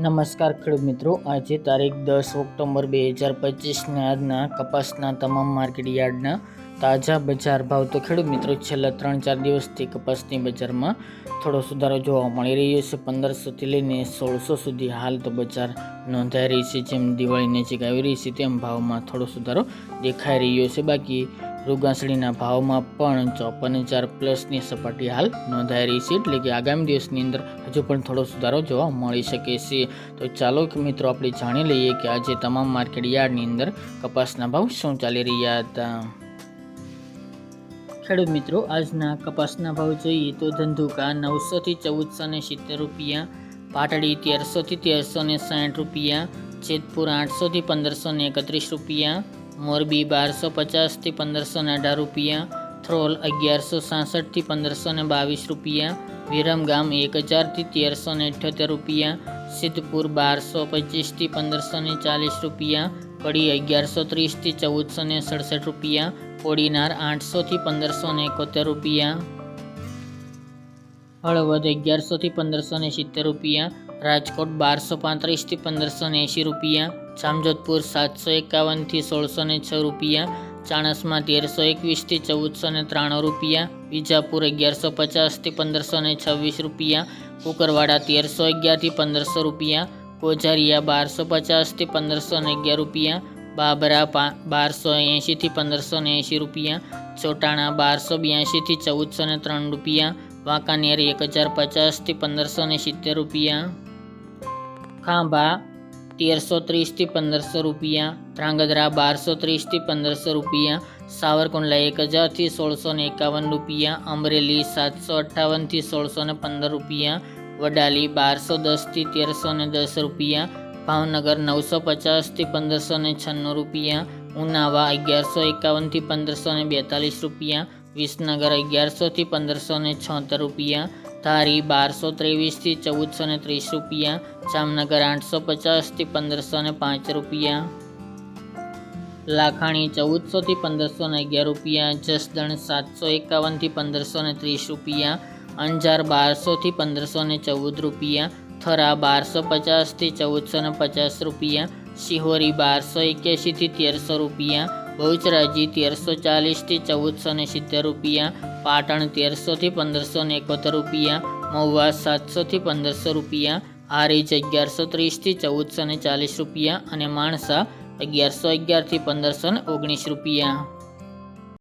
નમસ્કાર ખેડૂત મિત્રો, આજે તારીખ દસ ઓક્ટોબર બે હજાર પચીસના આજના કપાસના તમામ માર્કેટ યાર્ડના તાજા બજાર ભાવ. તો ખેડૂત મિત્રો, છેલ્લા ત્રણ ચાર દિવસથી કપાસની બજારમાં થોડો સુધારો જોવા મળી રહ્યો છે. પંદરસોથી લઈને સોળસો સુધી હાલ તો બજાર નોંધાઈ રહી છે. જેમ દિવાળી નજીક આવી રહી છે, તેમ ભાવમાં થોડો સુધારો દેખાઈ રહ્યો છે. બાકી રૂગાસડીના ભાવમાં પણ ચોપન હજાર પ્લસની સપાટી હાલ નોંધાઈ રહી છે, એટલે કે આગામી દિવસની અંદર હજુ પણ થોડો સુધારો જોવા મળી શકે છે. તો ચાલો મિત્રો, આપણે જાણી લઈએ કે આજે તમામ માર્કેટ યાર્ડની અંદર કપાસના ભાવ શું ચાલી રહ્યા હતા. ખેડૂત મિત્રો, આજના કપાસના ભાવ જોઈએ તો ધંધુકા નવસોથી ચૌદસો ને સિત્તેર રૂપિયા, પાટડી તેરસોથી તેરસો ને સાઠ રૂપિયા, જેતપુર આઠસોથી પંદરસો ને એકત્રીસ રૂપિયા મોરબી બારસો પચાસથી પંદરસો ને અઢાર રૂપિયા, થ્રોલ અગિયારસો સાસઠથી પંદરસો ને બાવીસ રૂપિયા વિરમગામ એક હજારથી તેરસો ને અઠ્યોતેર રૂપિયા, સિદ્ધપુર બારસો પચીસથી પંદરસો ને ચાલીસ રૂપિયા, કડી અગિયારસો ત્રીસથી ચૌદસો ને સડસઠ રૂપિયા, કોડીનાર આઠસોથી પંદરસો ને એકોતેર રૂપિયા. હળવદ અગિયારસોથી પંદરસો ને સિત્તેર રૂપિયા, રાજકોટ બારસો પાંત્રીસથી પંદરસો ને એંશી રૂપિયા જામજોધપુર સાતસો એકાવનથી સોળસો ને છ રૂપિયા, ચાણસમાં તેરસો એકવીસથી ચૌદસો ને ત્રાણું રૂપિયા, વિજાપુર અગિયારસો પચાસથી પંદરસો ને છવ્વીસ રૂપિયા, કુકરવાડા તેરસો અગિયારથી પંદરસો રૂપિયા, કોઝારિયા બારસો પચાસથી પંદરસો ને અગિયાર રૂપિયા, બાબરા બારસો એંશીથી પંદરસો ને એંશી રૂપિયા, ચોટાણા બારસો બ્યાસીથી ચૌદસો ને ત્રણ રૂપિયા, વાંકાનેર એક હજાર પચાસથી પંદરસો ને સિત્તેર રૂપિયા. ખાંભા તેરસો ત્રીસથી પંદરસો રૂપિયા, ધ્રાંગધ્રા બારસો ત્રીસથી પંદરસો રૂપિયા, સાવરકુંડલા એક હજારથી સોળસો ને એકાવન રૂપિયા, અમરેલી સાતસો અઠ્ઠાવનથી સોળસો ને પંદર રૂપિયા, વડાલી બારસો દસથી તેરસો ને દસ રૂપિયા, ભાવનગર નવસો પચાસથી પંદરસો ને છન્નું રૂપિયા, ઉનાવા અગિયારસો એકાવનથી પંદરસો ને બેતાલીસ રૂપિયા, વિસનગર અગિયારસોથી પંદરસો ને છોતેર રૂપિયા ધારી બારસો ત્રેવીસથી ચૌદસો ને ત્રીસ રૂપિયા, જામનગર આઠસો પચાસથી પંદરસો ને પાંચ રૂપિયા. લાખાણી ચૌદસોથી પંદરસો ને અગિયાર રૂપિયા, જસદણ સાતસો એકાવનથી પંદરસો ને ત્રીસ રૂપિયા, અંજાર બારસોથી પંદરસો ને ચૌદ રૂપિયા, થરા બારસો પચાસથી ચૌદસો ને પચાસ રૂપિયા, શિહોરી બારસો એક્યાસીથી તેરસો રૂપિયા, બહુચરાજી તેરસો ચાલીસથી ચૌદસો ને સિત્તેર રૂપિયા પાટણ તેરસોથી પંદરસો ને એકોતેર રૂપિયા, મહુવા સાતસોથી પંદરસો રૂપિયા, હારીજ અગિયારસો ત્રીસથી ચૌદસો ને ચાલીસ રૂપિયા અને માણસા અગિયારસો અગિયારથી પંદરસો ને ઓગણીસ રૂપિયા.